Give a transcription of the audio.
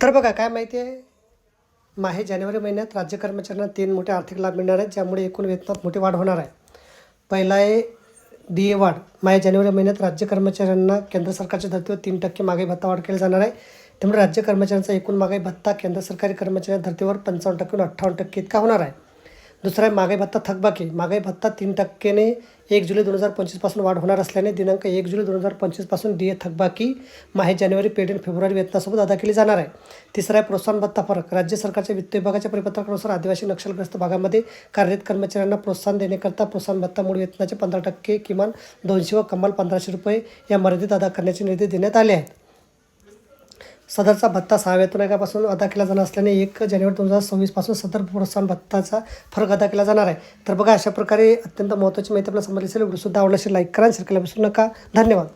तर बघा काय माहिती आहे? माहे जानेवारी महिन्यात राज्य कर्मचाऱ्यांना तीन मोठे आर्थिक लाभ मिळणार आहेत ज्यामुळे एकूण वेतनात मोठी वाढ होणार आहे. पहिला आहे डी ए वाढ. माहे जानेवारी महिन्यात राज्य कर्मचाऱ्यांना केंद्र सरकारच्या धर्तीवर तीन टक्के मागाई भत्ता वाढ केला जाणार आहे. त्यामुळे राज्य कर्मचाऱ्यांचा एकूण मागाई भत्ता केंद्र सरकारी कर्मचाऱ्यांच्या धर्तीवर पंचावन्न टक्के अठ्ठावन्न टक्के इतका होणार आहे. दुसरा आहे महागाई भत्ता थकबाकी. महागाई भत्ता तीन टक्क्याने एक जुलै दोन हजार पंचवीसपासून वाढ होणार असल्याने दिनांक एक जुलै दोन हजार पंचवीसपासून डी ए थकबाकी. माहे जानेवारी पेड आणि फेब्रुवारी वेतनासोबत अदा केली जाणार आहे. तिसरा आहे प्रोत्साहन भत्ता फरक. राज्य सरकारच्या वित्त विभागाच्या परिपत्रकानुसार आदिवासी नक्षलग्रस्त भागामध्ये कार्यरत कर्मचाऱ्यांना प्रोत्साहन देण्याकरता प्रोत्साहन भत्ता मूळ वेतनाचे पंधरा टक्के किमान दोनशे व कमाल पंधराशे रुपये या मर्यादित अदा करण्याचे निर्देश देण्यात आले आहेत. सदरचा भत्ता सहाव्यातून एकापासून अदा केला जाणार असल्याने एक जानेवारी दोन हजार सव्वीसपासून सदर प्रोत्साहन भत्ताचा फरक अदा केला जाणार आहे. तर बघा अशा प्रकारे अत्यंत महत्त्वाची माहिती आपल्याला समजली असेल व्हिडिओसुद्धा आवडला असेल लाईक करा शेअर विसरू नका. धन्यवाद.